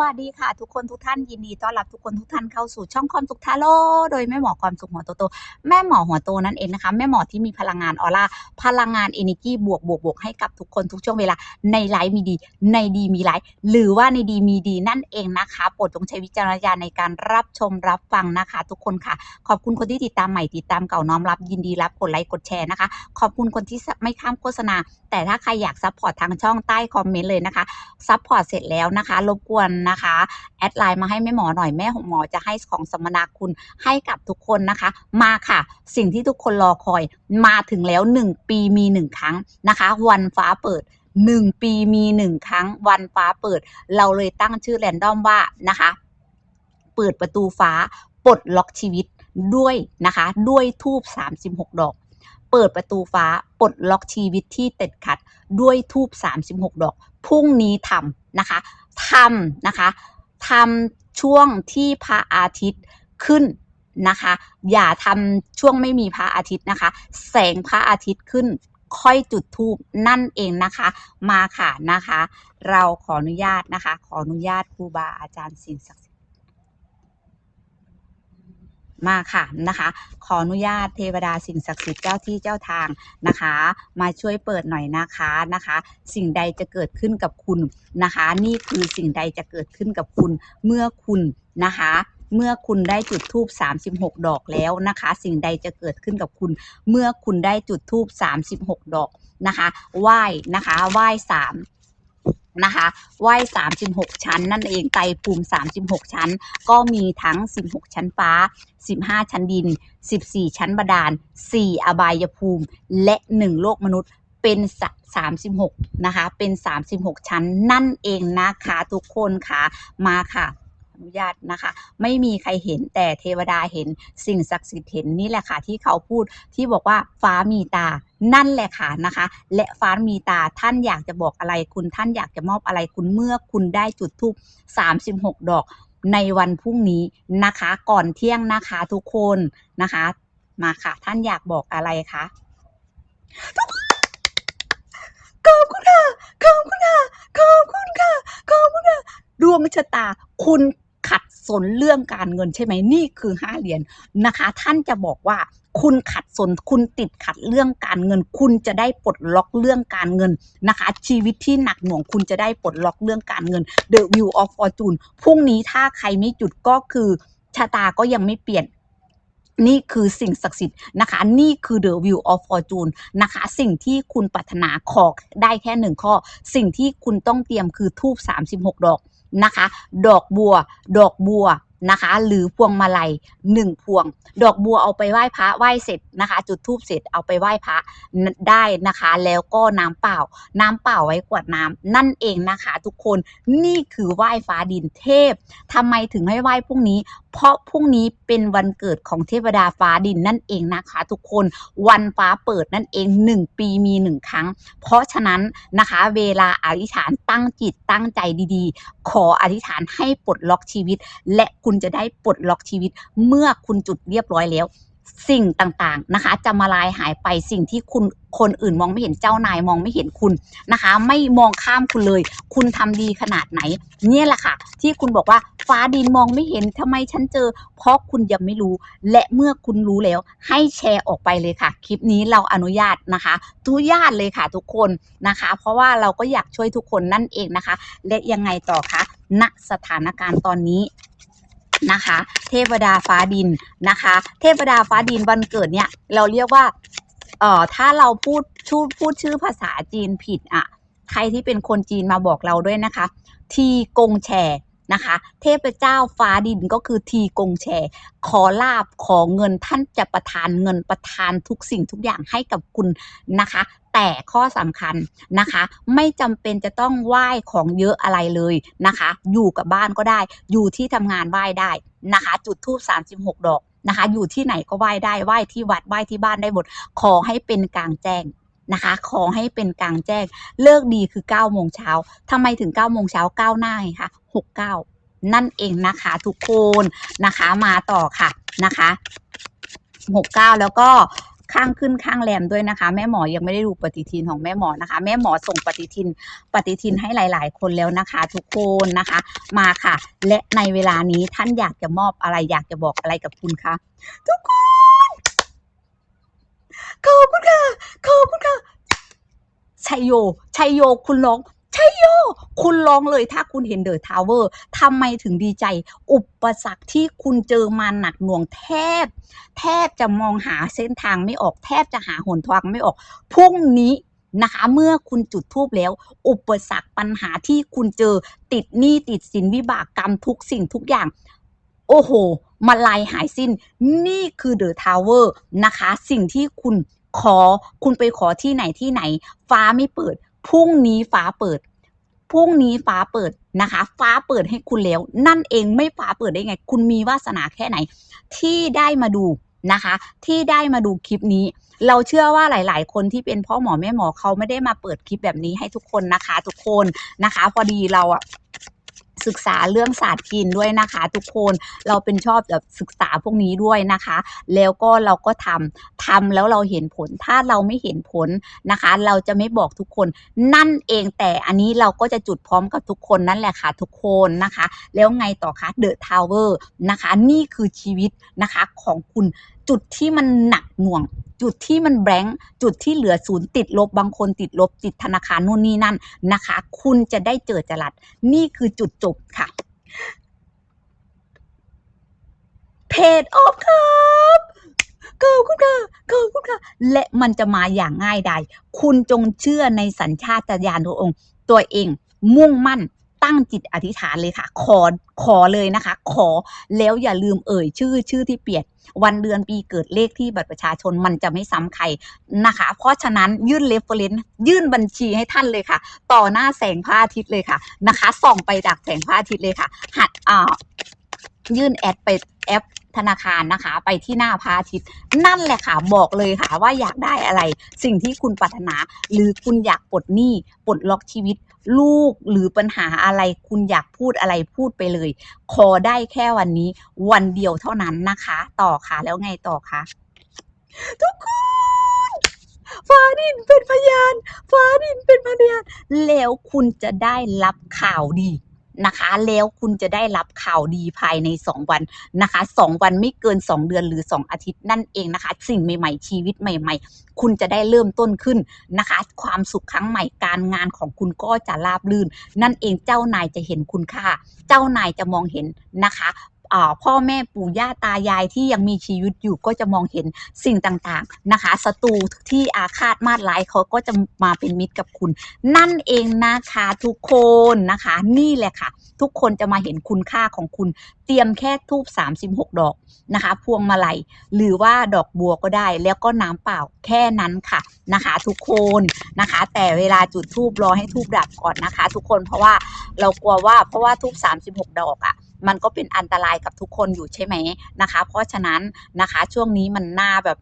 สวัสดีค่ะ ทุกคนทุกท่านยินดีต้อนรับทุกคนทุกท่านเข้าสู่ช่องความสุขทาโร่โดยแม่หมอความสุขหัวโตโตแม่หมอหัวโตนั่นเองนะคะ แม่หมอที่มีพลังงานออร่าพลังงานเอเนจีบวกบวกบวกให้กับทุกคนทุกช่วงเวลาในไลฟ์มีดี ในดีมีไลฟ์หรือว่าในดีมีดีนั่นเองนะคะโปรดจงใช้วิจารณญาณในการรับชมรับฟังนะคะ ทุกคนค่ะ ขอบคุณคนที่ติดตามใหม่ติดตามเก่าน้อมรับยินดีรับกดไลค์กดแชร์นะคะ ขอบคุณคนที่ไม่ข้ามโฆษณา แต่ถ้าใครอยากซัพพอร์ตทางช่องใต้คอมเมนต์เลยนะคะซัพพอร์ตเสร็จแล้วนะคะรบกวนนะคะ แอดไลน์มาให้แม่หมอหน่อยแม่ของหมอจะให้ของสมนาคุณให้กับทุกคนนะคะ มาค่ะ สิ่งที่ทุกคนรอคอยมาถึงแล้ว 1 ปีมี 1 ครั้งนะคะ วันฟ้าเปิด1ปีมี1ครั้งวันฟ้าเปิด เราเลยตั้งชื่อแรนดอมว่านะคะ เปิดประตูฟ้าปลดล็อกชีวิตด้วยนะคะ ด้วยทูบ36 ดอก เปิดประตูฟ้าปลดล็อกชีวิตที่ต็ดขัด ด้วยทูบ36 ดอกพรุ่งนี้ทำนะคะ ทำนะคะทำช่วงที่พระอาทิตย์ขึ้นนะคะ อย่าทำช่วงไม่มีพระอาทิตย์นะคะ แสงพระอาทิตย์ขึ้นค่อยจุดทูบนั่นเองนะคะ มาค่ะนะคะ เราขออนุญาตนะคะ ขออนุญาตครูบาอาจารย์สินศักดิ์ มาค่ะนะคะ ขออนุญาตเทวดาสิ่งศักดิ์สิทธิ์เจ้าที่เจ้าทางนะคะ มาช่วยเปิดหน่อยนะคะนะคะ สิ่งใดจะเกิดขึ้นกับคุณนะคะ นี่คือสิ่งใดจะเกิดขึ้นกับคุณเมื่อคุณนะคะเมื่อคุณได้จุดทูบ36 ดอกแล้วนะคะ สิ่งใดจะเกิดขึ้นกับคุณ เมื่อคุณได้จุดทูบ36 ดอกนะคะไหว้นะคะไหว้สาม นะคะไหว้36 ชั้น นั่นเองไตรภูมิ 36 ชั้น ก็มีทั้ง 16 ชั้นฟ้า 15 ชั้นดิน 14 ชั้นบาดาล 4 อบายภูมิ และ 1 โลกมนุษย์เป็นสะ36นะคะ เป็น 36 ชั้นนั่นเองนะคะทุกคนค่ะ มาค่ะอนุญาตนะคะ ไม่มีใครเห็นแต่เทวดาเห็นสิ่งศักดิ์สิทธิ์เห็นนี่แหละค่ะที่เขาพูดที่บอกว่าฟ้ามีตา นั่นแหละค่ะนะคะ และฟ้ามีตาท่านอยากจะบอกอะไรคุณท่านอยากจะมอบอะไรคุณเมื่อคุณได้จุดทูป36 ดอกในวันพรุ่งนี้นะคะ ก่อนเที่ยงนะคะทุกคนนะคะ มาค่ะ ท่านอยากบอกอะไรคะขอบคุณค่ะขอบคุณค่ะขอบคุณค่ะขอบคุณค่ะดวงชะตาคุณ สนเรื่องการเงินใช่ไหมนี่คือห้าเหรียญนะคะ ท่านจะบอกว่าคุณขัดสนคุณติดขัดเรื่องการเงิน คุณจะได้ปลดล็อกเรื่องการเงินนะคะ ชีวิตที่หนักหน่วงคุณจะได้ปลดล็อกเรื่องการเงิน The View of Fortune พรุ่งนี้ถ้าใครไม่จุดก็คือชะตาก็ยังไม่เปลี่ยนนี่คือสิ่งศักดิ์สิทธิ์นะคะ นี่คือ The View of Fortune นะคะ สิ่งที่คุณปรารถนาขอได้แค่หนึ่งข้อ สิ่งที่คุณต้องเตรียมคือทูบ36 ดอก นะคะ ดอกบัว ดอกบัวนะคะ หรือพวงมาลัยหนึ่งพวง ดอกบัวเอาไปไหว้พระไหว้เสร็จนะคะ จุดทูบเสร็จเอาไปไหว้พระได้นะคะ แล้วก็น้ำเปล่า น้ำเปล่าไว้กวดน้ำนั่นเองนะคะ ทุกคนนี่คือไหว้ฟ้าดินเทพทำไมถึงให้ไหว้พวกนี้เพราะพรุ่งนี้เป็นวันเกิดของเทวดาฟ้าดินนั่นเองนะคะ ทุกคนวันฟ้าเปิดนั่นเอง 1 ปีมี 1 ครั้ง เพราะฉะนั้นนะคะ เวลาอธิษฐานตั้งจิตตั้งใจดีๆ ขออธิษฐานให้ปลดล็อกชีวิต และคุณจะได้ปลดล็อกชีวิต เมื่อคุณจุดเรียบร้อยแล้ว สิ่งต่างๆนะคะ จะมาลายหายไปสิ่งที่คุณคนอื่นมองไม่เห็นเจ้านายมองไม่เห็นคุณนะคะ ไม่มองข้ามคุณเลย คุณทำดีขนาดไหน เนี่ยแหละค่ะ ที่คุณบอกว่าฟ้าดินมองไม่เห็นทำไมฉันเจอ เพราะคุณยังไม่รู้ และเมื่อคุณรู้แล้ว ให้แชร์ออกไปเลยค่ะ คลิปนี้เราอนุญาตนะคะทุญาตเลยค่ะทุกคนนะคะ เพราะว่าเราก็อยากช่วยทุกคนนั่นเองนะคะ และยังไงต่อคะณสถานการณ์ตอนนี้ นะคะ เทวดาฟ้าดินนะคะ เทวดาฟ้าดินวันเกิดเนี่ยเราเรียกว่าเอ่อถ้าเราพูดชูพูดชื่อภาษาจีนผิดอะใครที่เป็นคนจีนมาบอกเราด้วยนะคะ ทีกงแชนะคะ เทพเจ้าฟ้าดินก็คือทีกงแชขอลาบขอเงินท่านจะประทานเงินประทานทุกสิ่งทุกอย่างให้กับคุณนะคะ แต่ข้อสำคัญนะคะ ไม่จำเป็นจะต้องไหว้ของเยอะอะไรเลยนะคะ อยู่กับบ้านก็ได้ อยู่ที่ทำงานไหว้ได้นะคะ จุดทูบ36 ดอกนะคะ อยู่ที่ไหนก็ไหว้ได้ไหว้ที่วัดไหว้ที่บ้านได้หมดขอให้เป็นกลางแจ้งนะคะ ขอให้เป็นกลางแจ้ง เลิกดีคือ9โมงเช้าทำไมถึง9โมงเช้าก้าวหน้าไงคะ69 นั่นเองนะคะทุกคนนะคะมาต่อค่ะนะคะ 69 แล้วก็ ข้างขึ้นข้างแรมด้วยนะคะ แม่หมอยังไม่ได้ดูปฏิทินของแม่หมอนะคะ แม่หมอส่งปฏิทินปฏิทินให้หลาย ๆ คนแล้วนะคะ ทุกคนนะคะ มาค่ะ และในเวลานี้ท่านอยากจะมอบอะไรอยากจะบอกอะไรกับคุณคะทุกคนขอบคุณค่ะขอบคุณค่ะชัยโยชัยโยคุณร้อง ใชัยโย คุณร้องเลยถ้าคุณเห็นเดอะทาวเวอร์ทำไมถึงดีใจ อุปสรรคที่คุณเจอมาหนักหน่วงแทบ แทบจะมองหาเส้นทางไม่ออก แทบจะหาหนทางไม่ออก พรุ่งนี้นะคะเมื่อคุณจุดทูบแล้ว อุปสรรคปัญหาที่คุณเจอติดหนี้ติดสินวิบากกรรมทุกสิ่งทุกอย่าง โอ้โหมาลายหายสิ้น นี่คือเดอะทาวเวอร์นะคะ สิ่งที่คุณขอคุณไปขอที่ไหนที่ไหน ฟ้าไม่เปิด พรุ่งนี้ฟ้าเปิดพรุ่งนี้ฟ้าเปิดนะคะ ฟ้าเปิดให้คุณแล้ว นั่นเองไม่ฟ้าเปิดได้ไง คุณมีวาสนาแค่ไหน ที่ได้มาดูนะคะ ที่ได้มาดูคลิปนี้ เราเชื่อว่าหลาย ๆ คนที่เป็นพ่อหมอแม่หมอเขาไม่ได้มาเปิดคลิปแบบนี้ให้ทุกคนนะคะ ทุกคนนะคะ พอดีเราอะ ศึกษาเรื่องศาสตร์จีนด้วยนะคะ ทุกคนเราเป็นชอบแบบศึกษาพวกนี้ด้วยนะคะ แล้วก็เราก็ทำทำแล้วเราเห็นผลถ้าเราไม่เห็นผลนะคะ เราจะไม่บอกทุกคน นั่นเองแต่อันนี้เราก็จะจุดพร้อมกับทุกคนนั่นแหละค่ะ ทุกคนนะคะ แล้วไงต่อคะเดอะทาวเวอร์นะคะ นี่คือชีวิตนะคะของคุณจุดที่มันหนักหน่วง จุดที่มันแบงค์จุดที่เหลือศูนย์ติดลบบางคนติดลบติดธนาคารนู่นนี่นั่นนะคะ คุณจะได้เจอจรัสนี่คือจุดจบค่ะเพจออกครับขอบคุณค่ะขอบคุณค่ะ และมันจะมาอย่างง่ายดายคุณจงเชื่อในสัญชาตญาณตัวองค์ ตัวเองมุ่งมั่น ตั้งจิตอธิษฐานเลยค่ะ ขอขอเลยนะคะ ขอแล้วอย่าลืมเอ่ย ชื่อชื่อที่เปลี่ยนวันเดือนปีเกิดเลขที่บัตรประชาชนมันจะไม่ซ้ำใครนะคะ เพราะฉะนั้นยื่นเรฟเฟรนซ์ยื่นบัญชีให้ท่านเลยค่ะ ต่อหน้าแสงพระอาทิตย์เลยค่ะนะคะ ส่องไปจากแสงพระอาทิตย์เลยค่ะ หัดอ่ายื่นแอดไปแอปธนาคารนะคะ ไปที่หน้าพระอาทิตย์นั่นแหละค่ะ บอกเลยค่ะว่าอยากได้อะไร สิ่งที่คุณปรารถนา หรือคุณอยากปลดหนี้ปลดล็อกชีวิต ลูกหรือปัญหาอะไรคุณอยากพูดอะไรพูดไปเลย ขอได้แค่วันนี้ วันเดียวเท่านั้นนะคะ ต่อค่ะแล้วไงต่อคะทุกคนฟ้าดินเป็นพยานฟ้าดินเป็นพยาน แล้วคุณจะได้รับข่าวดี นะคะ แล้วคุณจะได้รับข่าวดีภายใน 2 วันนะคะ 2 วันไม่เกิน 2 เดือนหรือ 2 อาทิตย์นั่นเองนะคะ สิ่งใหม่ๆ ชีวิตใหม่ ๆ คุณจะได้เริ่มต้นขึ้นนะคะ ความสุขครั้งใหม่การงานของคุณก็จะราบรื่น นั่นเองเจ้านายจะเห็นคุณค่า เจ้านายจะมองเห็นนะคะ พ่อแม่ปู่ย่าตายายที่ยังมีชีวิตอยู่ก็จะมองเห็นสิ่งต่างๆนะคะศัตรูที่อาฆาตมาดร้ายเขาก็จะมาเป็นมิตรกับคุณ นั่นเองนะคะทุกคนนะคะ นี่แหละค่ะ ทุกคนจะมาเห็นคุณค่าของคุณ เตรียมแค่ทูบ36 ดอกนะคะ พวงมาลัยหรือว่าดอกบัวก็ได้ แล้วก็น้ำเปล่าแค่นั้นค่ะนะคะ ทุกคนนะคะ แต่เวลาจุดทูบรอให้ทูบดับก่อนนะคะ ทุกคนเพราะว่าเรากลัวว่าเพราะว่าทูบ36 ดอกอะ่ะ มันก็เป็นอันตรายกับทุกคนอยู่ใช่ไหมนะคะ เพราะฉะนั้นนะคะช่วงนี้มันน่าแบบ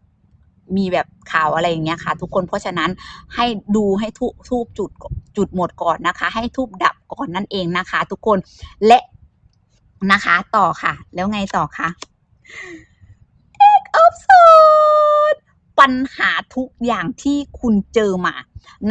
มีแบบข่าวอะไรอย่างเงี้ยค่ะ ทุกคนเพราะฉะนั้นให้ดูให้ทูบทูบจุดจุดหมดก่อนนะคะ ให้ทูบดับก่อนนั่นเองนะคะ ทุกคนและนะคะ ต่อค่ะ แล้วไงต่อคะ Egg of Sword ปัญหาทุกอย่างที่คุณเจอมา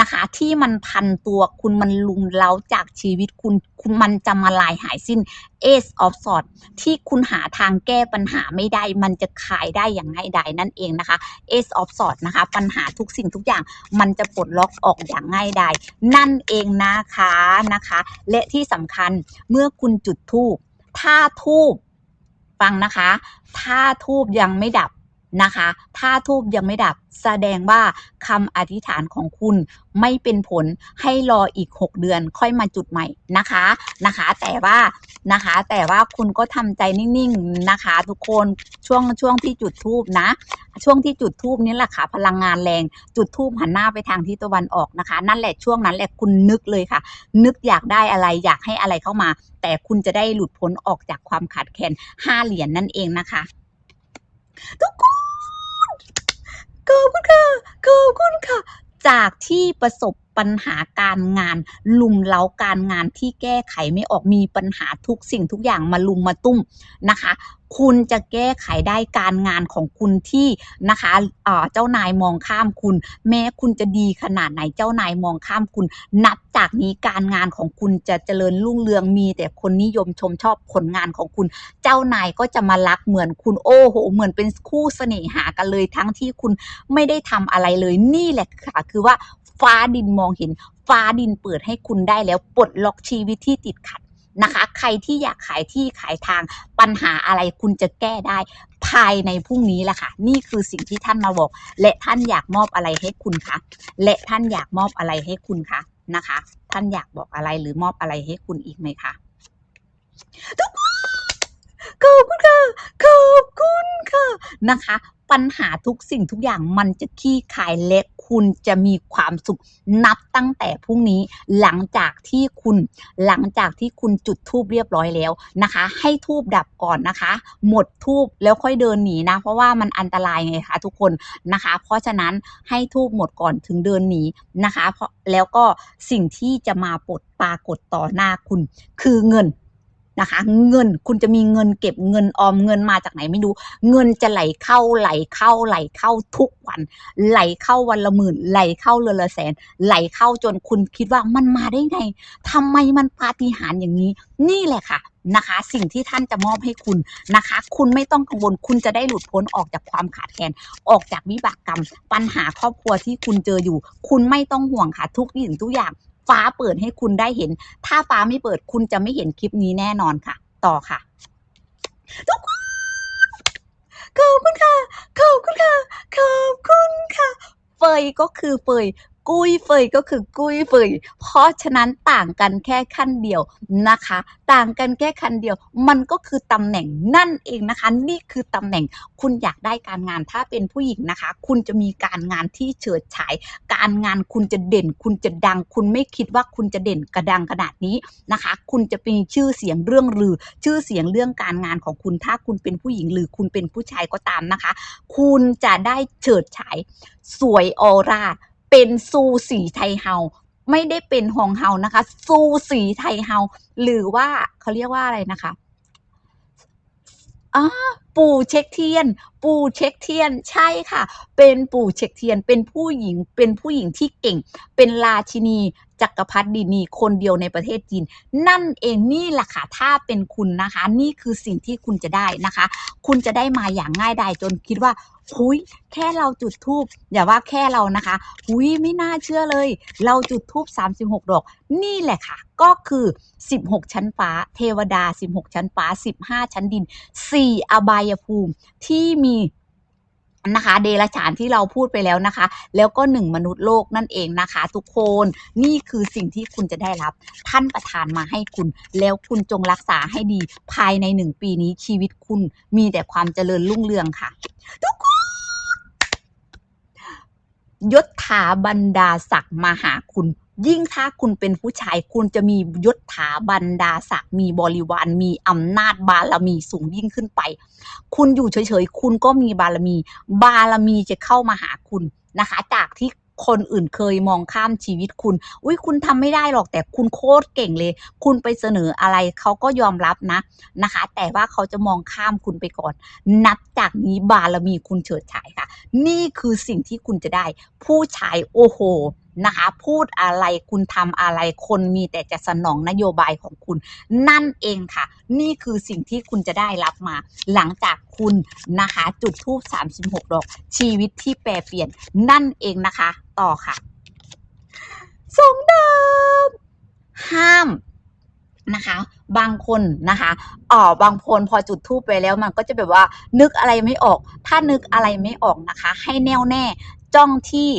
นะคะ ที่มันพันตัวคุณมันลุมเล้าจากชีวิตคุณคุณมันจะมาลายหายสิ้น Ace of s w o r d ที่คุณหาทางแก้ปัญหาไม่ได้ มันจะขายได้อย่างง่ายดายนั่นเองนะคะ Ace of s w o r d นะคะ ปัญหาทุกสิ่งทุกอย่างมันจะปลดล็อกออกอย่างง่ายดายนั่นเองนะคะนะคะ และที่สำคัญเมื่อคุณจุดธูปถ้าธูปฟังนะคะ ถ้าทูบยังไม่ดับ นะคะ ถ้าทูบยังไม่ดับแสดงว่าคำอธิษฐานของคุณไม่เป็นผลให้รออีก 6 เดือนค่อยมาจุดใหม่นะคะนะคะ แต่ว่านะคะ แต่ว่าคุณก็ทำใจนิ่งๆนะคะ ทุกคนช่วงช่วงที่จุดทูบนะ ช่วงที่จุดทูบนี่แหละค่ะพลังงานแรง จุดทูบหันหน้าไปทางทิศตะวันออกนะคะ นั่นแหละช่วงนั้นแหละคุณนึกเลยค่ะ นึกอยากได้อะไรอยากให้อะไรเข้ามา แต่คุณจะได้หลุดพ้นออกจากความขาดแคลนห้าเหรียญนนั่นเองนะคะ ทุกคน ขอบคุณค่ะขอบคุณค่ะ จากที่ประสบปัญหาการงาน ลุมเล้าการงานที่แก้ไขไม่ออกมีปัญหาทุกสิ่งทุกอย่างมาลุมมาตุ้มนะคะ คุณจะแก้ไขได้การงานของคุณที่นะคะเอ่อเจ้านายมองข้ามคุณ แม้คุณจะดีขนาดไหนเจ้านายมองข้ามคุณ นับจากนี้การงานของคุณจะเจริญรุ่งเรืองมีแต่คนนิยมชมชอบผลงานของคุณ เจ้านายก็จะมารักเหมือนคุณโอ้โห เหมือนเป็นคู่เสน่หากันเลยทั้งที่คุณไม่ได้ทำอะไรเลยนี่แหละค่ะคือว่าฟ้าดินมองเห็นฟ้าดินเปิดให้คุณได้แล้วปลดล็อกชีวิตที่ติดขัด นะคะ ใครที่อยากขายที่ขายทางปัญหาอะไรคุณจะแก้ได้ภายในพรุ่งนี้แหละค่ะ นี่คือสิ่งที่ท่านมาบอก และท่านอยากมอบอะไรให้คุณคะและท่านอยากมอบอะไรให้คุณคะนะคะ ท่านอยากบอกอะไรหรือมอบอะไรให้คุณอีกไหมคะทุกคนขอบคุณค่ะขอบคุณค่ะนะคะ ปัญหาทุกสิ่งทุกอย่างมันจะคลี่คลายและ คุณจะมีความสุขนับตั้งแต่พรุ่งนี้หลังจากที่คุณหลังจากที่คุณจุดทูบเรียบร้อยแล้วนะคะ ให้ทูบดับก่อนนะคะ หมดทูบแล้วค่อยเดินหนีนะ เพราะว่ามันอันตรายไงคะทุกคนนะคะ เพราะฉะนั้นให้ทูบหมดก่อนถึงเดินหนีนะคะ เพราะแล้วก็สิ่งที่จะมาปลดปรากฏต่อหน้าคุณคือเงิน นะคะ เงินคุณจะมีเงินเก็บเงินออมเงินมาจากไหนไม่รู้เงินจะไหลเข้าไหลเข้าไหลเข้าทุกวัน ไหลเข้าวันละหมื่น ไหลเข้าเรือนละแสน ไหลเข้าจนคุณคิดว่ามันมาได้ไงทำไมมันปาฏิหาริย์อย่างนี้ นี่แหละค่ะนะคะ สิ่งที่ท่านจะมอบให้คุณนะคะ คุณไม่ต้องกังวลคุณจะได้หลุดพ้นออกจากความขาดแคลนออกจากวิบากกรรม ปัญหาครอบครัวที่คุณเจออยู่ คุณไม่ต้องห่วงค่ะทุกสิ่งทุกอย่าง ฟ้าเปิดให้คุณได้เห็น ถ้าฟ้าไม่เปิดคุณจะไม่เห็นคลิปนี้แน่นอนค่ะ ต่อค่ะทุกคนขอบคุณค่ะขอบคุณค่ะขอบคุณค่ะ เฟยก็คือเฟย กุ้ยเฟยก็คือกุ้ยเฟยเพราะฉะนั้นต่างกันแค่ขั้นเดียวนะคะ ต่างกันแค่ขั้นเดียว มันก็คือตำแหน่งนั่นเองนะคะ นี่คือตำแหน่งคุณอยากได้การงานถ้าเป็นผู้หญิงนะคะ คุณจะมีการงานที่เฉิดฉาย การงานคุณจะเด่น คุณจะดัง คุณไม่คิดว่าคุณจะเด่นกระดังขนาดนี้นะคะ คุณจะมีชื่อเสียงเรื่องลือ ชื่อเสียงเรื่องการงานของคุณถ้าคุณเป็นผู้หญิงหรือคุณเป็นผู้ชายก็ตามนะคะ คุณจะได้เฉิดฉายสวยออร่า เป็นซูสีไทยเฮาไม่ได้เป็นฮองเฮานะคะ ซูสีไทยเฮาหรือว่าเขาเรียกว่าอะไรนะคะอ่า ปู่เช็คเทียน ปู่เช็คเทียนใช่ค่ะ เป็นปู่เช็คเทียนเป็นผู้หญิงเป็นผู้หญิงที่เก่ง เป็นราชินีจักรพรรดินีคนเดียวในประเทศจีน นั่นเองนี่แหละค่ะถ้าเป็นคุณนะคะ นี่คือสิ่งที่คุณจะได้นะคะ คุณจะได้มาอย่างง่ายดายจนคิดว่าหุยแค่เราจุดทูบอย่าว่าแค่เรานะคะหุยไม่น่าเชื่อเลย เราจุดทูบ36 ดอก นี่แหละค่ะ ก็คือ 16 ชั้นฟ้า เทวดา 16 ชั้นฟ้า 15 ชั้นดิน 4 อบายภูมิที่มีนะคะเดรัจฉานที่เราพูดไปแล้วนะคะ แล้วก็หนึ่งมนุษย์โลกนั่นเองนะคะ ทุกคนนี่คือสิ่งที่คุณจะได้รับ ท่านประทานมาให้คุณ แล้วคุณจงรักษาให้ดีภายในหนึ่งปีนี้ชีวิตคุณมีแต่ความเจริญรุ่งเรืองค่ะ ทุกคนยศถาบรรดาศักดิ์มาหาคุณ ยิ่งถ้าคุณเป็นผู้ชายคุณจะมียศถาบรรดาศักดิ์มีบริวารมีอำนาจบารมีสูงยิ่งขึ้นไป คุณอยู่เฉยๆ คุณก็มีบารมี บารมีจะเข้ามาหาคุณนะคะ จากที่คนอื่นเคยมองข้ามชีวิตคุณ อุ้ยคุณทำไม่ได้หรอกแต่คุณโคตรเก่งเลย คุณไปเสนออะไรเขาก็ยอมรับนะนะคะ แต่ว่าเขาจะมองข้ามคุณไปก่อน นับจากนี้บารมีคุณเฉิดฉายค่ะ นี่คือสิ่งที่คุณจะได้ ผู้ชายโอ้โห นะคะพูดอะไรคุณทำอะไรคนมีแต่จะสนองนโยบายของคุณ นั่นเองค่ะ นี่คือสิ่งที่คุณจะได้รับมา หลังจากคุณนะคะ จุดทูบ36 ดอก ชีวิตที่แปรเปลี่ยนนั่นเองนะคะ ต่อค่ะสองดาบห้ามนะคะ บางคนนะคะอ๋อบางคนพอจุดทูปไปแล้วมันก็จะแบบว่า นึกอะไรไม่ออก ถ้านึกอะไรไม่ออกนะคะ ให้แน่วแน่จ้องที่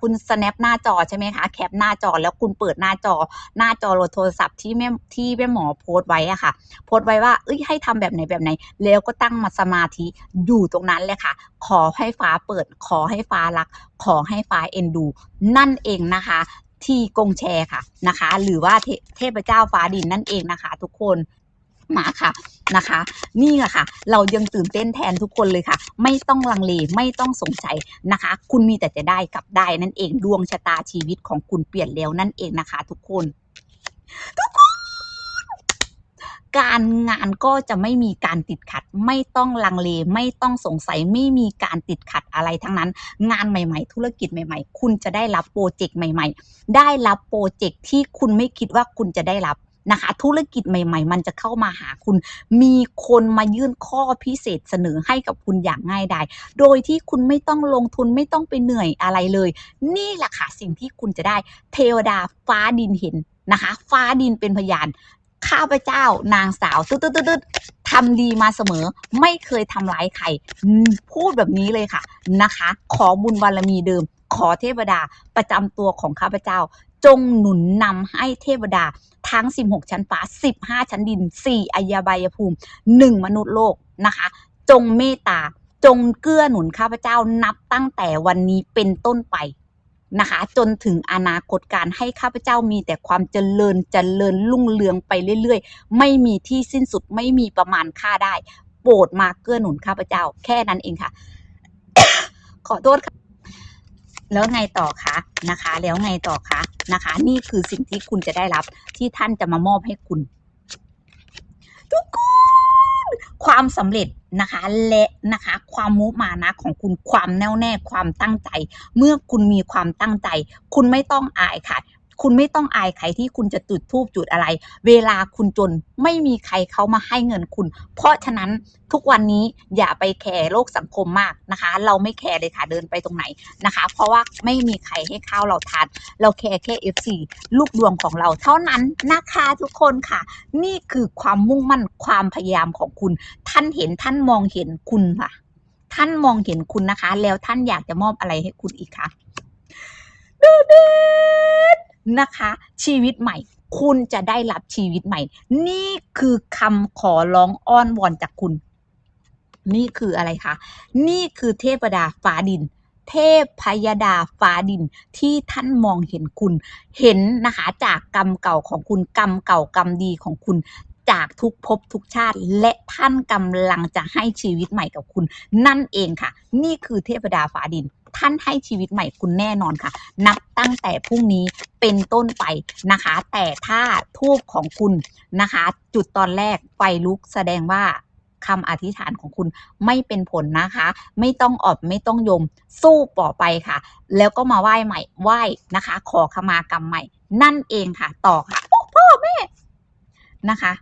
คุณ snap หน้าจอใช่ไหมคะแคปหน้าจอแล้วคุณเปิดหน้าจอ หน้าจอโทรศัพท์ที่แม่ที่แม่หมอโพสต์ไว้อะค่ะ โพสต์ไว้ว่าเอ้ยให้ทำแบบไหนแบบไหน แล้วก็ตั้งมาสมาธิอยู่ตรงนั้นเลยค่ะ ขอให้ฟ้าเปิด ขอให้ฟ้ารัก ขอให้ฟ้าเอ็นดู นั่นเองนะคะ ที่กงแชร์ค่ะนะคะ หรือว่าเทเทพเจ้าฟ้าดินนั่นเองนะคะ ทุกคน มาค่ะนะคะ นี่แหละค่ะ เรายังตื่นเต้นแทนทุกคนเลยค่ะ ไม่ต้องลังเลไม่ต้องสงสัยนะคะ คุณมีแต่จะได้กับได้นั่นเองดวงชะตาชีวิตของคุณเปลี่ยนแล้วนั่นเองนะคะ ทุกคนทุกคนการงานก็จะไม่มีการติดขัด ไม่ต้องลังเลไม่ต้องสงสัยไม่มีการติดขัดอะไรทั้งนั้น งานใหม่ๆ ธุรกิจใหม่ๆ คุณจะได้รับโปรเจกต์ใหม่ ๆ ได้รับโปรเจกต์ที่คุณไม่คิดว่าคุณจะได้รับ นะคะ ธุรกิจใหม่ ๆ มันจะเข้ามาหาคุณ มีคนมายื่นข้อพิเศษเสนอให้กับคุณอย่างง่ายดายโดยที่คุณไม่ต้องลงทุนไม่ต้องไปเหนื่อยอะไรเลย นี่แหละค่ะสิ่งที่คุณจะได้ เทวดาฟ้าดินเห็นนะคะ ฟ้าดินเป็นพยานข้าพเจ้านางสาวตึ๊ดตึ๊ดตึ๊ดทำดีมาเสมอ ไม่เคยทำร้ายใครพูดแบบนี้เลยค่ะนะคะ ขอบุญบารมีเดิม ขอเทวดาประจำตัวของข้าพเจ้า จงหนุนนำให้เทวดาทั้ง 16 ชั้นฟ้า 15 ชั้นดิน 4อายบายภูมิ 1 มนุษย์โลกนะคะ จงเมตตา จงเกื้อหนุนข้าพเจ้านับตั้งแต่วันนี้เป็นต้นไปนะคะ จนถึงอนาคตการให้ข้าพเจ้ามีแต่ความเจริญเจริญรุ่งเรืองไปเรื่อยๆ ไม่มีที่สิ้นสุดไม่มีประมาณค่าได้ โปรดมาเกื้อหนุนข้าพเจ้า แค่นั้นเองค่ะ ขอโทษค่ะ แล้วไงต่อคะนะคะ แล้วไงต่อคะนะคะ นี่คือสิ่งที่คุณจะได้รับที่ท่านจะมามอบให้คุณ ทุกคนความสำเร็จนะคะและนะคะ ความมุมานะของคุณความแน่วแน่ความตั้งใจ เมื่อคุณมีความตั้งใจ คุณไม่ต้องอายค่ะ คุณไม่ต้องอายใครที่คุณจะจุดทูบจุดอะไร เวลาคุณจนไม่มีใครเขามาให้เงินคุณ เพราะฉะนั้นทุกวันนี้อย่าไปแคร์โลกสังคมมากนะคะ เราไม่แคร์เลยค่ะเดินไปตรงไหนนะคะ เพราะว่าไม่มีใครให้ข้าวเราทานเราแคร์แค่ FC ลูกดวงของเราเท่านั้นนะคะทุกคนค่ะ นี่คือความมุ่งมั่นความพยายามของคุณ ท่านเห็นท่านมองเห็นคุณค่ะ ท่านมองเห็นคุณนะคะ แล้วท่านอยากจะมอบอะไรให้คุณอีกคะเด็ด นะคะ ชีวิตใหม่ คุณจะได้รับชีวิตใหม่ นี่คือคำขอร้องอ้อนวอนจากคุณ นี่คืออะไรคะ นี่คือเทพดาฟ้าดินเทพพยดาฟ้าดินที่ท่านมองเห็นคุณ เห็นนะคะจากกรรมเก่าของคุณกรรมเก่ากรรมดีของคุณ จากทุกภพทุกชาติ และท่านกำลังจะให้ชีวิตใหม่กับคุณ นั่นเองค่ะ นี่คือเทพดาฟ้าดิน ท่านให้ชีวิตใหม่คุณแน่นอนค่ะ นับตั้งแต่พรุ่งนี้เป็นต้นไปนะคะ แต่ถ้าทูบของคุณนะคะ จุดตอนแรกไฟลุกแสดงว่าคำอธิษฐานของคุณไม่เป็นผลนะคะ ไม่ต้องอดไม่ต้องยม สู้ต่อไปค่ะ แล้วก็มาไหว้ใหม่ไหว้นะคะ ขอขมากรรมใหม่ นั่นเองค่ะ ต่อค่ะพ่อแม่นะคะ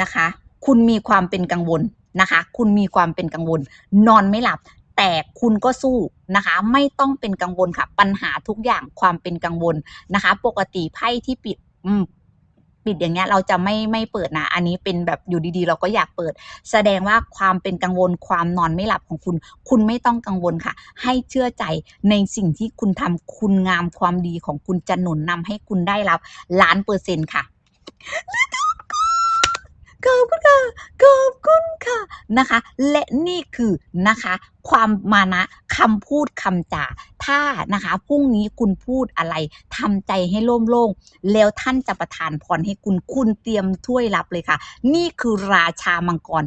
นะคะ คุณมีความเป็นกังวลนะคะ คุณมีความเป็นกังวล นอนไม่หลับ แต่คุณก็สู้นะคะ ไม่ต้องเป็นกังวลค่ะ ปัญหาทุกอย่างความเป็นกังวลนะคะ ปกติไพ่ที่ปิดอืมปิดอย่างเงี้ยเราจะไม่ไม่เปิดนะ อันนี้เป็นแบบอยู่ดีๆ เราก็อยากเปิด แสดงว่าความเป็นกังวลความนอนไม่หลับของคุณ คุณไม่ต้องกังวลค่ะ ให้เชื่อใจในสิ่งที่คุณทำคุณงามความดีของคุณจะหนุนนำให้คุณได้รับล้านเปอร์เซ็นต์ค่ะ ขอบคุณค่ะขอบคุณค่ะนะคะ และนี่คือนะคะ ความมานะคำพูดคำจาถ้านะคะพรุ่งนี้คุณพูดอะไรทำใจให้โล่งๆแล้วท่านจะประทานพรให้คุณคุณเตรียมถ้วยรับเลยค่ะ นี่คือราชามังกร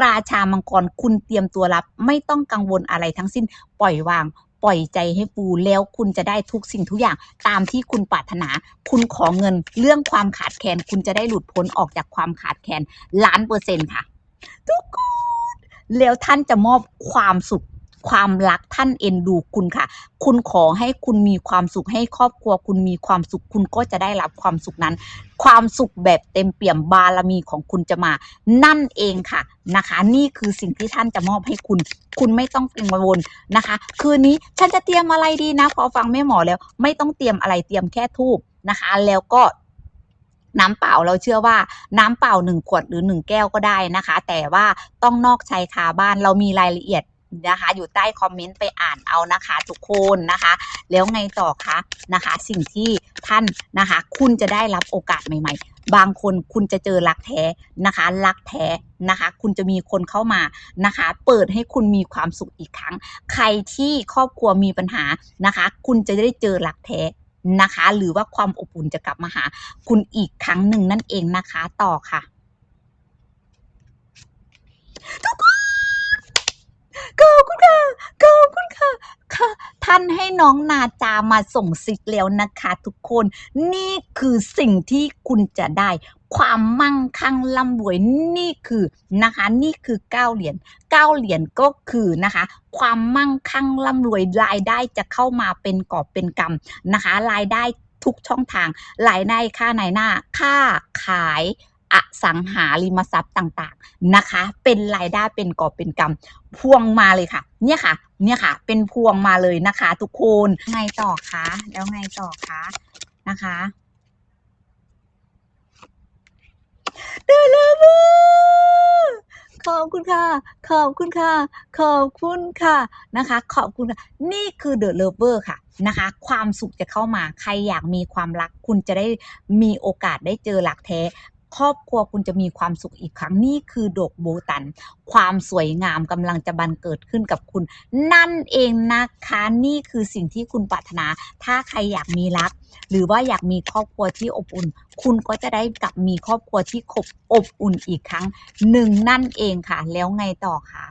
ราชามังกรคุณเตรียมตัวรับ ไม่ต้องกังวลอะไรทั้งสิ้นปล่อยวาง ปล่อยใจให้ปูแล้วคุณจะได้ทุกสิ่งทุกอย่างตามที่คุณปรารถนา คุณขอเงินเรื่องความขาดแคลนคุณจะได้หลุดพ้นออกจากความขาดแคลนล้านเปอร์เซ็นต์ค่ะ ทุกคนแล้วท่านจะมอบความสุข ความรักท่านเอ็นดูคุณค่ะ คุณขอให้คุณมีความสุขให้ครอบครัว คุณมีความสุขคุณก็จะได้รับความสุขนั้น ความสุขแบบเต็มเปี่ยมบารมีของคุณจะมา นั่นเองค่ะนะคะ นี่คือสิ่งที่ท่านจะมอบให้คุณ คุณไม่ต้องกังวลนะคะ คืนนี้ฉันจะเตรียมอะไรดีนะ พอฟังแม่หมอแล้ว ไม่ต้องเตรียมอะไรเตรียมแค่ทูบนะคะ แล้วก็น้ำเปล่าเราเชื่อว่าน้ำเปล่าหนึ่งขวดหรือหนึ่งแก้วก็ได้นะคะ แต่ว่าต้องนอกชายคาบ้านเรามีรายละเอียด นะคะ อยู่ใต้คอมเมนต์ไปอ่านเอานะคะ ทุกคนนะคะ แล้วไงต่อคะนะคะ สิ่งที่ท่านนะคะ คุณจะได้รับโอกาสใหม่ ๆ บางคนคุณจะเจอรักแท้นะคะ รักแท้นะคะ คุณจะมีคนเข้ามานะคะ เปิดให้คุณมีความสุขอีกครั้ง ใครที่ครอบครัวมีปัญหานะคะ คุณจะได้เจอรักแท้นะคะ หรือว่าความอบอุ่นจะกลับมาหา คุณอีกครั้งหนึ่งนั่นเองนะคะ ต่อค่ะทุกคน ขอบคุณค่ะขอบคุณค่ะค่ะ ท่านให้น้องนาจามาส่งซิกแล้วนะคะทุกคน นี่คือสิ่งที่คุณจะได้ ความมั่งคั่งร่ำรวยนี่คือนะคะ นี่คือเก้าเหรียญเก้าเหรียญก็คือนะคะ ความมั่งคั่งร่ำรวยรายได้จะเข้ามาเป็นกอบเป็นกำนะคะ รายได้ทุกช่องทางรายได้ค่าในหน้า ค่าขาย อสังหาริมทรัพย์ต่างๆนะคะ เป็นรายได้เป็นกอบเป็นกำพวงมาเลยค่ะ เนี่ยค่ะ เนี่ยค่ะ เป็นพวงมาเลยนะคะ ทุกคนไงต่อคะแล้วไงต่อคะนะคะเดลเวอร์ขอบคุณค่ะ ขอบคุณค่ะ ขอบคุณค่ะนะคะ ขอบคุณค่ะนี่คือเดอะเลเวอร์ค่ะนะคะ ความสุขจะเข้ามาใครอยากมีความรัก คุณจะได้มีโอกาสได้เจอหลักแท้ ครอบครัวคุณจะมีความสุขอีกครั้งนี่คือดอกโบตัน ความสวยงามกำลังจะบันเกิดขึ้นกับคุณ นั่นเองนะคะนี่คือสิ่งที่คุณปรารถนา ถ้าใครอยากมีรัก หรือว่าอยากมีครอบครัวที่อบอุ่น คุณก็จะได้กลับมีครอบครัวที่ขบอบอุ่นอีกครั้งหนึ่งนั่นเองค่ะ แล้วไงต่อคะ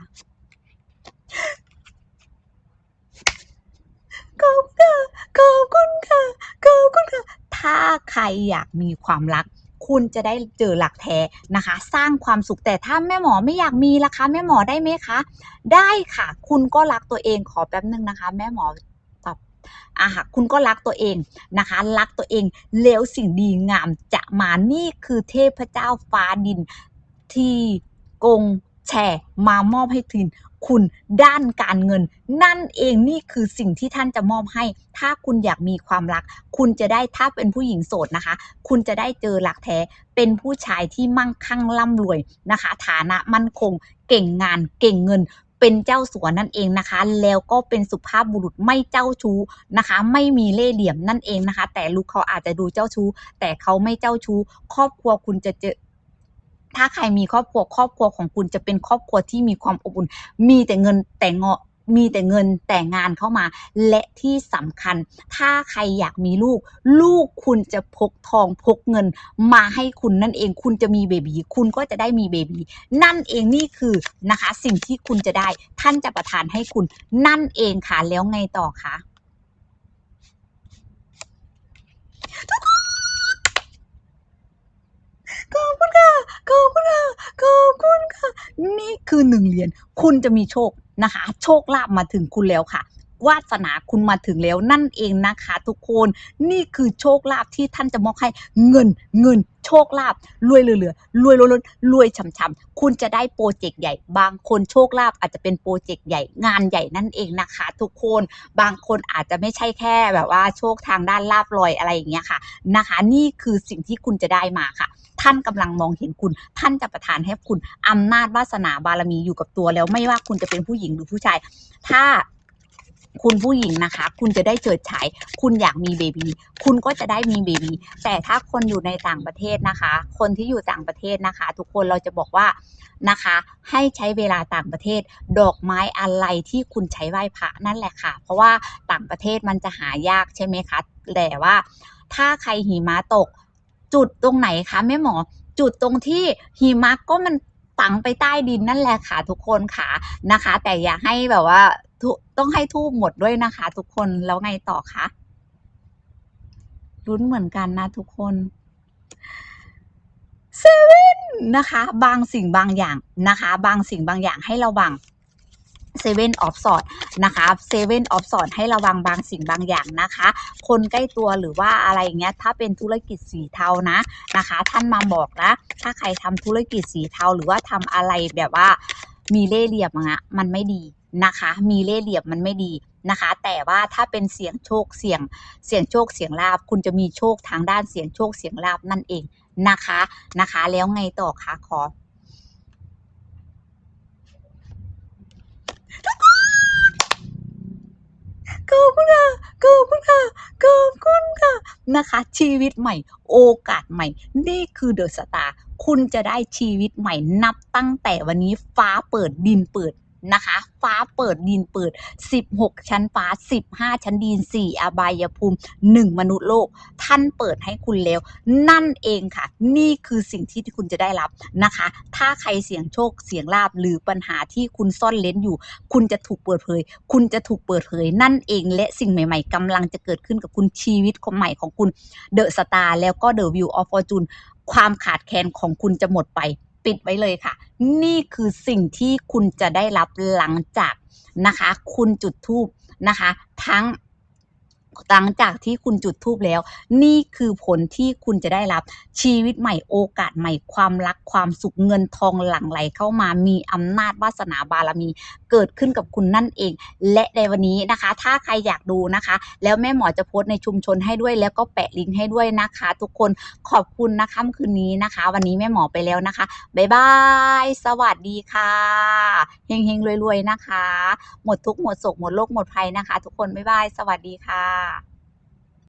ขอบคุณค่ะขอบคุณค่ะขอบคุณค่ะ ถ้าใครอยากมีความรัก คุณจะได้เจอหลักแท้นะคะ สร้างความสุขแต่ถ้าแม่หมอไม่อยากมีล่ะคะ แม่หมอได้ไหมคะ ได้ค่ะ คุณก็รักตัวเองขอแป๊บนึงนะคะ แม่หมอตอบอะค่ะคุณก็รักตัวเองนะคะ รักตัวเองแล้วสิ่งดีงามจะมานี่คือเทพเจ้าฟ้าดินที่กง แชร์มามอบให้ทินคุณด้านการเงิน นั่นเองนี่คือสิ่งที่ท่านจะมอบให้ ถ้าคุณอยากมีความรัก คุณจะได้ถ้าเป็นผู้หญิงโสดนะคะ คุณจะได้เจอหลักแท้เป็นผู้ชายที่มั่งคั่งร่ำรวยนะคะ ฐานะมั่นคง เก่งงานเก่งเงินเป็นเจ้าสัวนั่นเองนะคะ แล้วก็เป็นสุภาพบุรุษไม่เจ้าชู้นะคะ ไม่มีเล่ห์เหลี่ยมนั่นเองนะคะ แต่ลูกเขาอาจจะดูเจ้าชู้ แต่เขาไม่เจ้าชู้ ครอบครัวคุณจะเจอ ถ้าใครมีครอบครัวครอบครัวของคุณจะเป็นครอบครัวที่มีความอบอุ่น มีแต่เงินแต่เงาะมีแต่เงินแต่งานเข้ามา และที่สำคัญ ถ้าใครอยากมีลูก ลูกคุณจะพกทองพกเงิน มาให้คุณนั่นเองคุณจะมีเบบีคุณก็จะได้มีเบบีนั่นเองนี่คือนะคะ สิ่งที่คุณจะได้ท่านจะประทานให้คุณ นั่นเองค่ะแล้วไงต่อคะขอบคุณค่ะขอบคุณ คือหนึ่งเหรียญคุณจะมีโชคนะคะ โชคลาภมาถึงคุณแล้วค่ะวาสนาคุณมาถึงแล้วนั่นเองนะคะทุกคนนี่คือโชคลาภที่ท่านจะมอบให้เงินเงิน โชคลาภรวยเหลือๆรวยล้นๆรวยฉ่ำๆคุณจะได้โปรเจกต์ใหญ่ บางคนโชคลาภอาจจะเป็นโปรเจกต์ใหญ่งานใหญ่นั่นเองนะคะ ทุกคนบางคนอาจจะไม่ใช่แค่แบบว่าโชคทางด้านลาบลอยอะไรอย่างเงี้ยค่ะนะคะ นี่คือสิ่งที่คุณจะได้มาค่ะ ท่านกำลังมองเห็นคุณ ท่านจะประทานให้คุณอำนาจวาสนาบารมีอยู่กับตัวแล้วไม่ว่าคุณจะเป็นผู้หญิงหรือผู้ชาย ถ้าคุณผู้หญิงนะคะ คุณจะได้เจิดฉาย คุณอยากมีเบบีคุณก็จะได้มีเบบีแต่ถ้าคนอยู่ในต่างประเทศนะคะ คนที่อยู่ต่างประเทศนะคะ ทุกคนเราจะบอกว่านะคะ ให้ใช้เวลาต่างประเทศ ดอกไม้อะไรที่คุณใช้ไหว้พระนั่นแหละค่ะ เพราะว่าต่างประเทศมันจะหายากใช่ไหมคะแต่ว่าถ้าใครหิมะตก จุดตรงไหนคะแม่หมอ จุดตรงที่หิมะก็มันฝังไปใต้ดินนั่นแหละค่ะทุกคนค่ะนะคะ แต่อย่าให้แบบว่าต้องให้ทูบหมดด้วยนะคะ ทุกคนแล้วไงต่อคะรุ้นเหมือนกันนะทุกคนเซเว่นนะคะ บางสิ่งบางอย่างนะคะ บางสิ่งบางอย่างให้ระวัง เซเว่นออฟสอดนะคะเซเว่นออฟสอดให้ระวังบางสิ่งบางอย่างนะคะ คนใกล้ตัวหรือว่าอะไรอย่างเงี้ยถ้าเป็นธุรกิจสีเทานะนะคะ ท่านมาบอกนะถ้าใครทำธุรกิจสีเทาหรือว่าทำอะไรแบบว่ามีเล่ห์เหลี่ยมอะมันไม่ดีนะคะ มีเล่ห์เหลี่ยมมันไม่ดีนะคะ แต่ว่าถ้าเป็นเสียงโชคเสียงเสียงโชคเสียงลาบ คุณจะมีโชคทางด้านเสียงโชคเสียงลาบนั่นเองนะคะนะคะ แล้วไงต่อคะขอ ข อบคุณค่ะขอบคุณค่ะขอบคุณค่ะนะคะ ชีวิตใหม่ โอกาสใหม่ นี่คือเดอะสตาร์คุณจะได้ชีวิตใหม่นับตั้งแต่วันนี้ฟ้าเปิดดินเปิด นะคะ ฟ้าเปิดดินเปิด 16 ชั้นฟ้า 15 ชั้นดิน 4 อบายภูมิ 1 มนุษย์โลก ท่านเปิดให้คุณแล้ว นั่นเองค่ะ นี่คือสิ่งที่ที่คุณจะได้รับนะคะ ถ้าใครเสี่ยงโชคเสี่ยงลาบหรือปัญหาที่คุณซ่อนเลนอยู่ คุณจะถูกเปิดเผย คุณจะถูกเปิดเผย นั่นเองและสิ่งใหม่ๆกำลังจะเกิดขึ้นกับคุณชีวิตใหม่ของคุณเดอะสตาร์แล้วก็เดอะวิวออฟฟอร์จูนความขาดแคลนของคุณจะหมดไป ปิดไว้เลยค่ะ นี่คือสิ่งที่คุณจะได้รับหลังจากนะคะ คุณจุดทูบนะคะ ทั้ง หลังจากที่คุณจุดทูบแล้ว นี่คือผลที่คุณจะได้รับชีวิตใหม่โอกาสใหม่ความรักความสุขเงินทองหลั่งไหลเข้ามามีอำนาจวาสนาบารมี เกิดขึ้นกับคุณนั่นเอง และในวันนี้นะคะ ถ้าใครอยากดูนะคะ แล้วแม่หมอจะโพสต์ในชุมชนให้ด้วย แล้วก็แปะลิงก์ให้ด้วยนะคะ ทุกคนขอบคุณนะค่ำคืนนี้นะคะ วันนี้แม่หมอไปแล้วนะคะบ๊ายบายสวัสดีค่ะเฮงๆรวยๆนะคะ หมดทุกหมดโศกหมดโรคหมดภัยนะคะ ทุกคนบ๊ายบายสวัสดีค่ะ